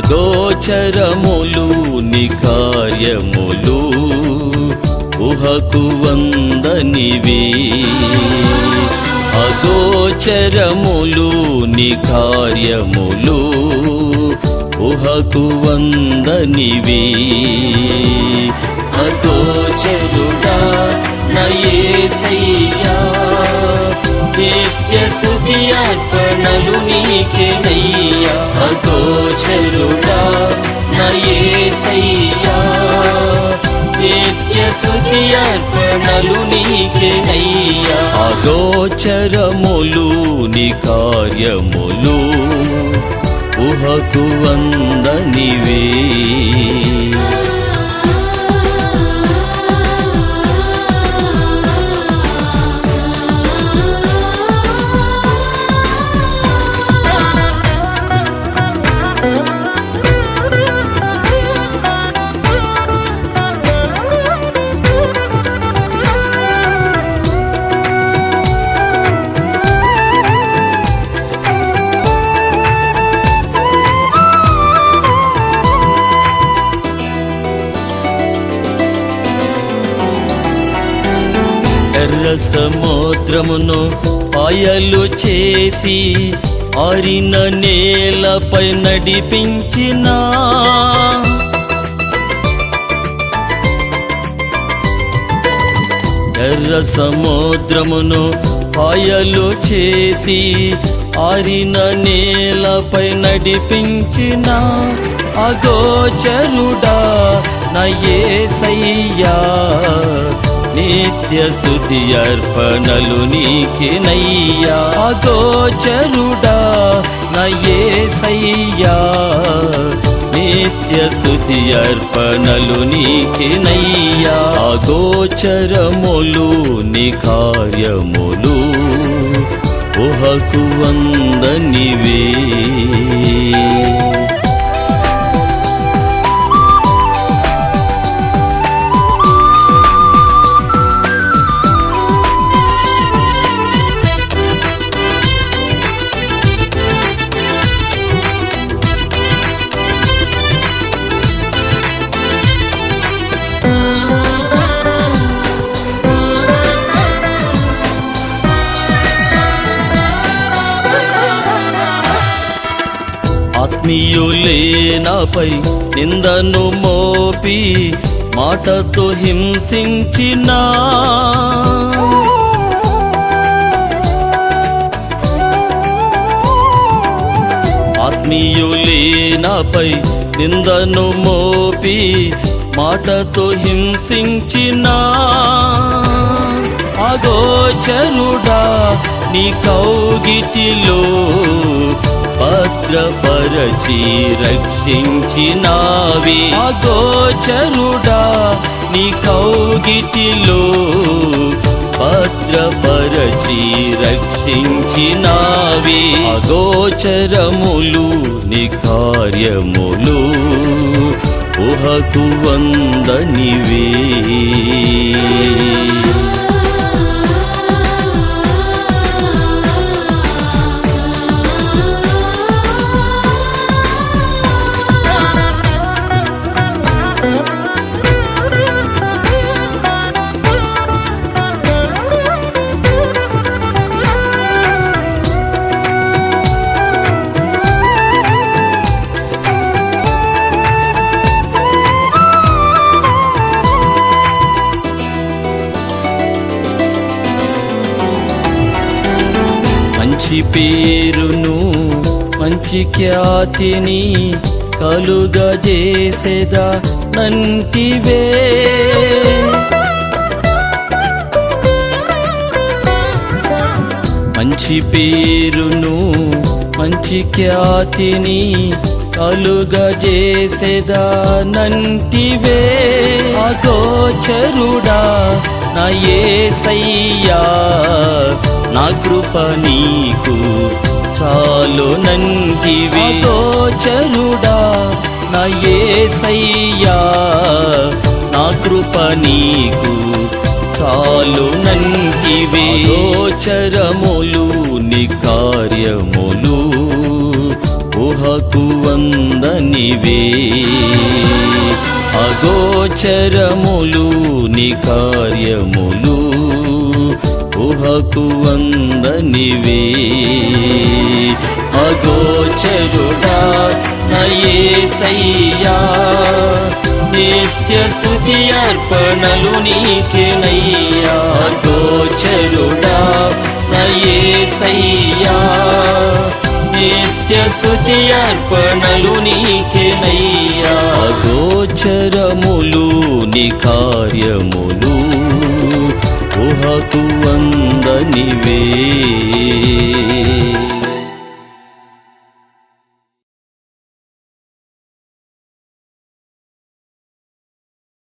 అగోచరములు నికార్యములు ఊహకు వందనివి. అగోచరములు నికార్యములు ఊహకు వందనివి. అగోచరుడా నయేసయ్యా నిత్య స్తుతి నీకేనయ్యా అగోచరుడా నయేసయ్యా నిత్య నీకేనయ్యా అగోచరములు నీ కార్యములు ఊహకు వందనివే ఎర్ర సముద్రమును పాయలు చేసి ఆరిన నేలపై నడిపించిన. ఎర్ర సముద్రమును పాయలు చేసి ఆరిన నేలపై నడిపించిన. అగోచరుడా నయేసయ్యా నిత్య స్థుతి అర్పణలు నీకేనయ్యా. అగోచరుడా నయేసయ్యా నిత్య స్థుతి అర్పణలు నీకేనయ్యా. అగోచరములు నీ కార్యములు ఊహకు వందనివే ఆత్మీయులే నాపై నిందను మోపి మాటతో హింసించినా. ఆత్మీయులే నాపై నిందను మోపి మాటతో హింసించినా. అగోచరుడా నీ కౌగిటిలో భద్రపరచి రక్షించినావి. అగోచరుడా నీ కౌగిటిలో భద్రపరచి రక్షించినావి. అగోచరములు నీ కార్యములు ఊహకు వందనివే. మంచి పేరును మంచి ఖ్యాతిని కలుగజేసేదా నంటివే. మంచి పేరును మంచి ఖ్యాతిని కలుగజేసేదా నంటివే. అగోచరుడా నా యేసయ్యా నా కృప నీకు చాలు నంటివి అగోచరుడా నా యేసయ్యా నా కృప నీకు చాలు నంటివే గోచరములు ని కార్యములు ఊహకు వందనివే అగోచరములు నీ కార్యములు ఊహకు వందనివే అగోచరుడా నయే సయ్యా నిత్య స్థుతి అర్పణలు నీకేనయ్యా. గోచరుడా నయేసయ్యా నిత్య స్థుతి అర్పణలు నీకేనయ్యా. గోచరములు నీ కార్యములు ఊహకు వందనివే